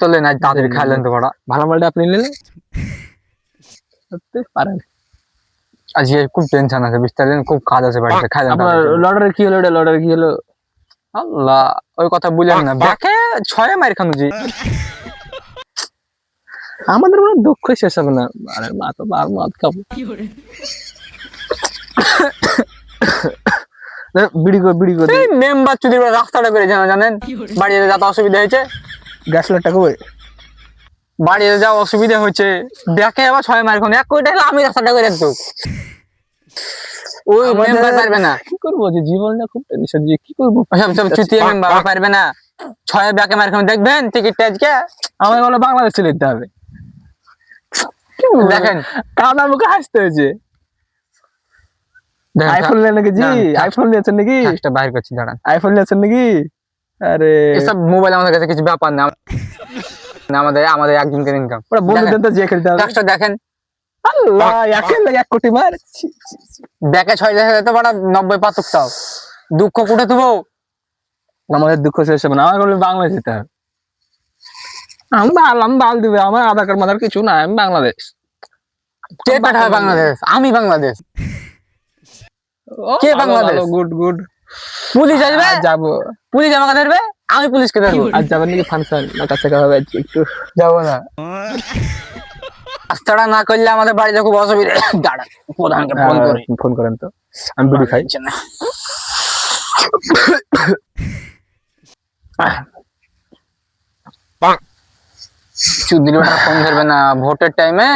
তো লেন আজ তাড়াতাড়ি খাইলেন তো বড়া ভালো মালটা আপনি নিলেন? সত্যি? পারেন। আজকে খুব টেনশন আছে বুঝতে খুব কাজ আছে বাড়িতে খাইলেন আপনার লটারি কি হলো এটা লটারি কি হলো? আল্লাহ ওই কথা বললেন না। ব্যাকে ছয় মার খানো জি। আমাদের মনে দুঃখ শেষ হবে না। আরে মা তো বার মদ খাব বিড়ি করে বিড়ি করে। মেম্বার চুদির রাস্তাটা করে জানা জানেন? বাড়িতে যাতে অসুবিধা হয়েছে। গ্যাস লাইটটা কবে বাড়িতে যা অসুবিধা হচ্ছে দেখে আবার ছয় মার খানো এক কোটি টাকা আমি রাস্তাটা করে একটু ওই মেম্বার পারবে না। কি করব যে জীবনটা খুব টেনশন যে কি করব? সব সব চুতিয়ে মেম্বার পারবে না। ছয় ব্যাকে মার দেখবেন টিকিটটা আজকে আমাকে বলে বাংলাদেশ চলে যেতে হবে। দেখেন। কাদা মুখে হাসতে হয়েছে। আইফোন নিয়ে নাকি? জি আইফোন নিয়েছেন নাকি? বাইর করছি দাঁড়ান। আইফোন নিয়েছেন নাকি? আরে এসব মোবাইল আমাদের কাছে কিছু ব্যাপার না। আমাদের আমাদের একজনকে ইনকাম ওরা বন্ধুদের তো যে খেলতে হবে। দেখেন। আল্লাহ একের লাগে এক কোটি মার। ব্যাকে ছয় দেখা যেতে পারা নব্বই পাতুক তাও দুঃখ কুটে তুবো আমাদের দুঃখ শেষ হবে না। আমার বলে বাংলাদেশ যেতে হবে। আমি বাল আমি বাল দিবে। আমার আধার কার্ড মাধার কিছু না আমি বাংলাদেশ। কে পাঠাবে বাংলাদেশ। আমি বাংলাদেশ। কে বাংলাদেশ? গুড গুড পুলিশ আসবে? যাব। পুলিশ আমাকে ধরবে আমি পুলিশকে ধরবো? আজ যাবেন নাকি ফাংশন? না কাছে হবে একটু। যাব না। রাস্তাটা না করলে আমাদের বাড়িতে খুব অসুবিধা। দাঁড়া প্রধানকে ফোন করি। ফোন করেন তো। আমি বিড়ি খাই। চুদির বেটা ফোন ধরবে না। ভোটের টাইমে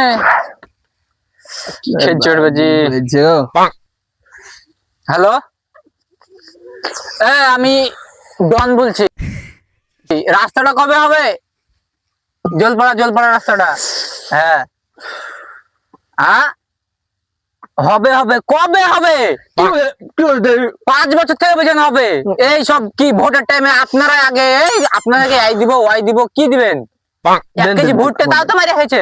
কিসের চড়বে জি হ্যালো আমি ডন বলছি। রাস্তাটা কবে হবে? জলপাড়া জলপাড়া রাস্তাটা। হ্যাঁ। হ্যাঁ? হবে হবে। কবে হবে? পাঁচ বছর থেকে বোঝানো হবে। এই সব কি ভোটের টাইমে আপনারা আগে এই আপনাদেরকে এই দিব ওয়াই দিব কি দিবেন? এক দেন, কেজি দেন, ভুট্টে তাও তো মারি হয়েছে।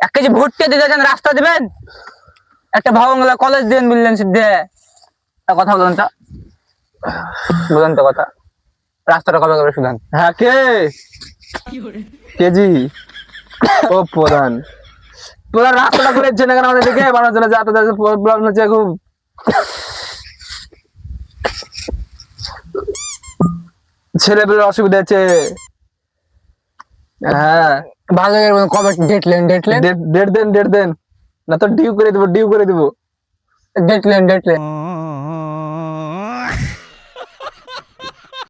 এক কেজি ভুট্টে দিতে যান রাস্তা দিবেন? একটা ভবনগুলা কলেজ দিবেন বললেন সিদ্ধে। কথা বলেন তো। বলেন তো কথা। রাস্তাটা কবে কবে শুধান? হ্যাঁ কে? কেজি? ও প্রধান। প্রধান রাস্তাটা করে জেনে কেন আমাদের দিকে? মানুষ জন্য যাতে প্রবলেম হচ্ছে খুব। ছেলেপেলের অসুবিধা আছে হ্যাঁ। ভালো কবে ডেটলেন ডেটলেন ডেট ডেট দেন ডেট দেন। না তো ডিউ করে দেবো ডিউ করে দেবো। ডেটলেন ডেটলেন